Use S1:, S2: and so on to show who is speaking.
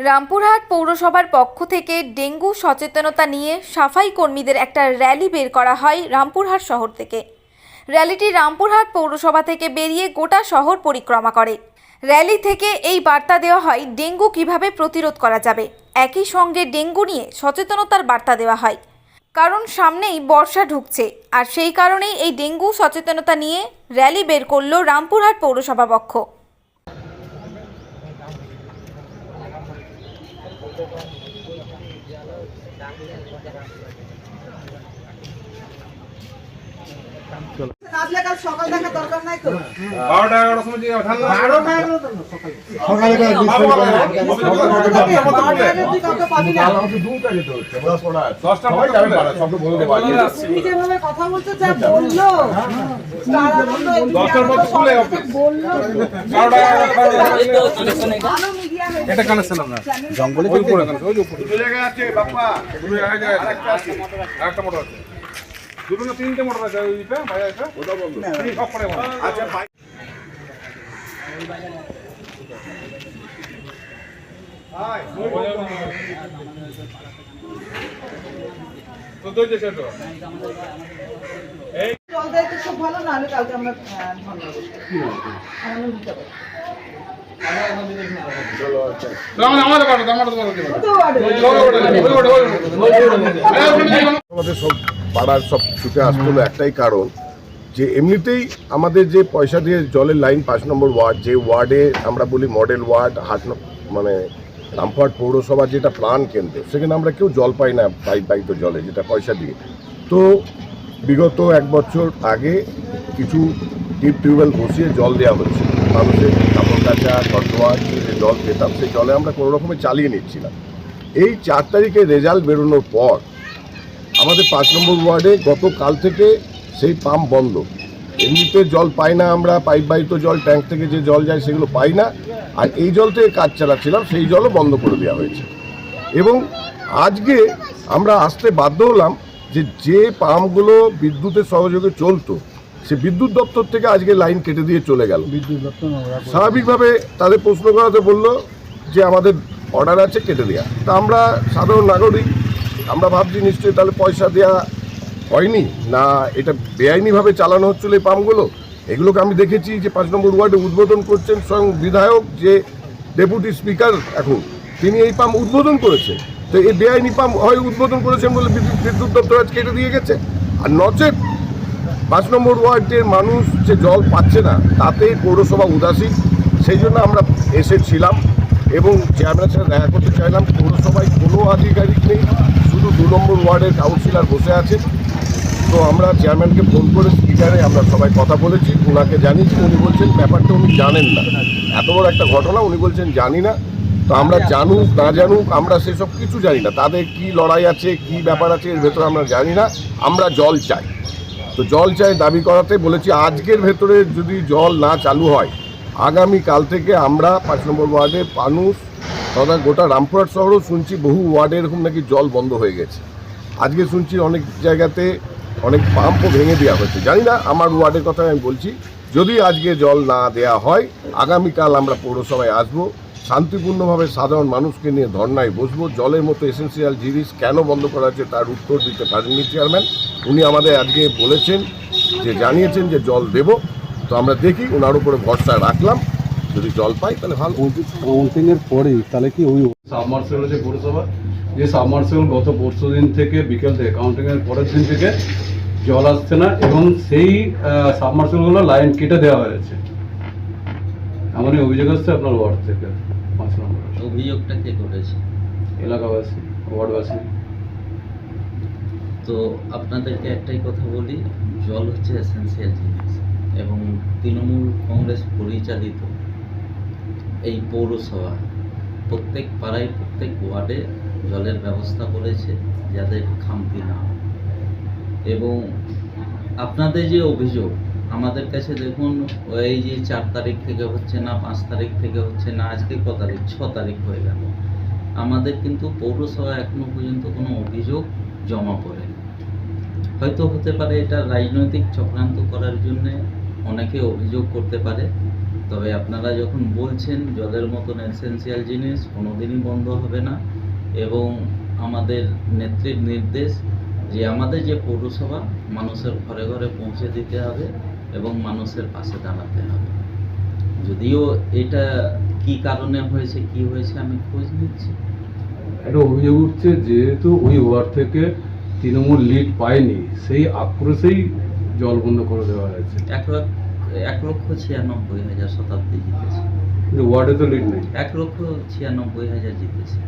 S1: রামপুরহাট পৌরসভার পক্ষ থেকে ডেঙ্গু সচেতনতা নিয়ে সাফাই কর্মীদের একটা র্যালি বের করা হয় রামপুরহাট শহর থেকে। র্যালিটি রামপুরহাট পৌরসভা থেকে বেরিয়ে গোটা শহর পরিক্রমা করে। র্যালি থেকে এই বার্তা দেওয়া হয়, ডেঙ্গু কীভাবে প্রতিরোধ করা যাবে? একই সঙ্গে ডেঙ্গু নিয়ে সচেতনতার বার্তা দেওয়া হয়। কারণ সামনেই বর্ষা ঢুকছে, আর সেই কারণেই এই ডেঙ্গু সচেতনতা নিয়ে র্যালি বের করল রামপুরহাট পৌরসভা পক্ষ।
S2: কাল সকাল দেখা দরকার নাই তো।
S3: বারোটা এগারোটার সময় যে ঠান্ডা
S4: সকালে। করে
S2: বারোটা আগে তুই কাউকে পাবি না
S3: দশটা পরে যাবে
S2: তুমি কথা বলছো যা বলল। তার আনন্দ এদিকে
S3: দশটার পর
S2: আনন্দ
S3: স্কুলে
S2: সব
S3: অফিস।
S2: বলল।
S3: বারোটা এগারোটা
S2: ভালো মিডিয়া হয়েছে।
S3: এটা কানে ছিলাম জঙ্গলে ওই উপরে কানে ওই উপরে। দুটো জায়গায় আছে বাপ্পা। দুটো জায়গায় আছে। আরেকটা মোটর আছে। দুটো না তিনটে মোটর আছে ওইটা বাজারটা ওটা বন্ধ। সব পরে বন্ধ। আচ্ছা তো দুই দেশে তো।
S2: জল দেয় তো খুব ভালো না হলে কালকে আমরা ধন্যবাদ। আনন্দ দিতে পারি
S3: আমাদের
S4: সব পাড়ার সব ছুটে আসতে একটাই কারণ যে এমনিতেই আমাদের যে পয়সা দিয়ে জলের লাইন পাঁচ নম্বর ওয়ার্ড, যে ওয়ার্ডে আমরা বলি মডেল ওয়ার্ড, হাট মানে রামপুরহাট পৌরসভা যেটা প্রাণ কেন্দ্র, সেখানে আমরা কেউ জল পাই না পাইপ পাইত জলে যেটা পয়সা দিয়ে। তো বিগত এক বছর আগে কিছু ডিপ টিউবওয়েল বসিয়ে জল দেওয়া হচ্ছে। মানুষের কাপড় কাচা, ঘরদোয়ার, যে জল পেতাম সেই জলে আমরা কোনো রকমে চালিয়ে নিচ্ছিলাম এই চার তারিখে রেজাল্ট বেরোনোর পর আমাদের পাঁচ নম্বর ওয়ার্ডে গতকাল থেকে সেই পাম্প বন্ধ। এমনিতে জল পাই না আমরা, পাইপ বাহিত জল, ট্যাঙ্ক থেকে যে জল যায় সেগুলো পাই না। আর এই জল থেকে কাজ চালাচ্ছিলাম, সেই জলও বন্ধ করে দেওয়া হয়েছে। এবং আজকে আমরা আসতে বাধ্য হলাম যে যে পাম্পগুলো বিদ্যুতের সহযোগে চলতো সে বিদ্যুৎ দপ্তর থেকে আজকে লাইন কেটে দিয়ে চলে গেল। স্বাভাবিকভাবে তাদের প্রশ্ন করাতে বলল যে আমাদের অর্ডার আছে কেটে দেওয়া তা আমরা সাধারণ নাগরিক আমরা ভাবছি নিশ্চয়ই তাহলে পয়সা দেওয়া হয়নি না এটা বেআইনিভাবে চালানো হচ্ছিল এই পাম্পগুলো? এগুলোকে আমি দেখেছি যে পাঁচ নম্বর ওয়ার্ডে উদ্বোধন করছেন স্বয়ং বিধায়ক যে ডেপুটি স্পিকার এখন। তিনি এই পাম্প উদ্বোধন করেছেন। তো এই বেআইনি পাম্প হয় উদ্বোধন করেছেন বলে বিদ্যুৎ বিদ্যুৎ দপ্তর আজ কেটে দিয়ে গেছে? আর নচেত পাঁচ নম্বর ওয়ার্ডের মানুষ যে জল পাচ্ছে না তাতে পৌরসভা উদাসীন। সেই জন্য আমরা এসেছিলাম এবং চেয়ারম্যান সাথে দেখা করতে চাইলাম। পৌরসভায় কোনো আধিকারিক নেই, শুধু দু নম্বর ওয়ার্ডের কাউন্সিলর বসে আছে তো আমরা চেয়ারম্যানকে ফোন করে স্পিকারে আমরা সবাই কথা বলেছি ওনাকে জানিয়েছি, উনি বলছেন, ব্যাপারটা উনি জানেন না। এত বড় একটা ঘটনা, উনি বলছেন, জানি না। তো আমরা জানুক, না জানুক, আমরা সেসব কিছু জানি না। তাদের কি লড়াই আছে, কি ব্যাপার আছে, এর ভেতরে আমরা জানি না। আমরা জল চাই। তো জল চাই দাবি করাতে বলেছি, আজকের ভেতরে যদি জল না চালু হয়, আগামী কাল থেকে আমরা পাঁচ নম্বর ওয়ার্ডে মানুষ তথা গোটা রামপুরহাট শহরও শুনছি বহু ওয়ার্ডে এরকম নাকি জল বন্ধ হয়ে গেছে। আজকে শুনছি অনেক জায়গাতে অনেক পাম্পও ভেঙে দেওয়া হয়েছে। জানি না আমার ওয়ার্ডের কথা আমি বলছি, যদি আজকে জল না দেয়া হয়, আগামীকাল আমরা পৌরসভায় আসব। শান্তিপূর্ণভাবে সাধারণ মানুষকে নিয়ে ধর্নায় বসবো। জলের মতো এসেন্সিয়াল জিনিস কেন বন্ধ করা হচ্ছে তার উত্তর দিতে পারেননি চেয়ারম্যান উনি আমাদের আজকে বলেছেন যে, জানিয়েছেন যে জল দেব। তো আমরা দেখি ওনার উপরে ভরসা রাখলাম। যদি জল পাই তাহলে ভালো।
S5: কাউন্টিং এর পরেই তাহলে কি ওই সাবমার্সেল যে পৌরসভা, যে সাবমার্সেল গত পরশু দিন থেকে বিকেল থেকে কাউন্টিং এর পরের দিন থেকে জল আসছে না এবং সেই সাবমার্সেলগুলো লাইন কেটে দেওয়া হয়েছে। এমনই অভিযোগ আসছে আপনার ওয়ার্ড থেকে পাঁচ নম্বর
S6: অভিযোগটা কে করেছে?
S5: এলাকাবাসী ওয়ার্ডবাসী।
S6: তো আপনাদেরকে একটাই কথা বলি জল হচ্ছে এসেন্সিয়াল জিনিস এবং তৃণমূল কংগ্রেস পরিচালিত এই পৌরসভা প্রত্যেক পাড়ায় প্রত্যেক ওয়ার্ডে জলের ব্যবস্থা করেছে যাতে খামতি না হয়। এবং আপনাদের যে অভিযোগ আমাদের কাছে দেখুন ওই যে চার তারিখ থেকে হচ্ছে না, পাঁচ তারিখ থেকে হচ্ছে না, আজকে ক তারিখ? ছ তারিখ হয়ে গেল। আমাদের কিন্তু পৌরসভা এখনও পর্যন্ত কোনো অভিযোগ জমা পড়েনি। হয়তো হতে পারে এটা রাজনৈতিক চক্রান্ত করার জন্য অনেকে অভিযোগ করতে পারে। তবে আপনারা যখন বলছেন, জলের মতন এসেন্সিয়াল জিনিস কোনোদিনই বন্ধ হবে না এবং আমাদের নেত্রীর নির্দেশ যে আমাদের যে পৌরসভা, মানুষের ঘরে ঘরে পৌঁছে দিতে হবে। এবং মানুষের পাশে দাঁড়াতে হবে। যদিও এটা কি কারণে হয়েছে কি হয়েছে আমি খোঁজ নিচ্ছি।
S5: একটা অভিযোগ উঠছে যেহেতু ওই ওয়ার্ড থেকে তৃণমূল লিড পায়নি সেই আক্রোশেই জল বন্ধ করে দেওয়া হয়েছে।
S6: এক লাখ এক লক্ষ ছিয়ানব্বই হাজার শতাব্দী জিতেছে।
S5: কিন্তু ওয়ার্ডে তো লিড নেই।
S6: এক লক্ষ ছিয়ানব্বই হাজার জিতেছে।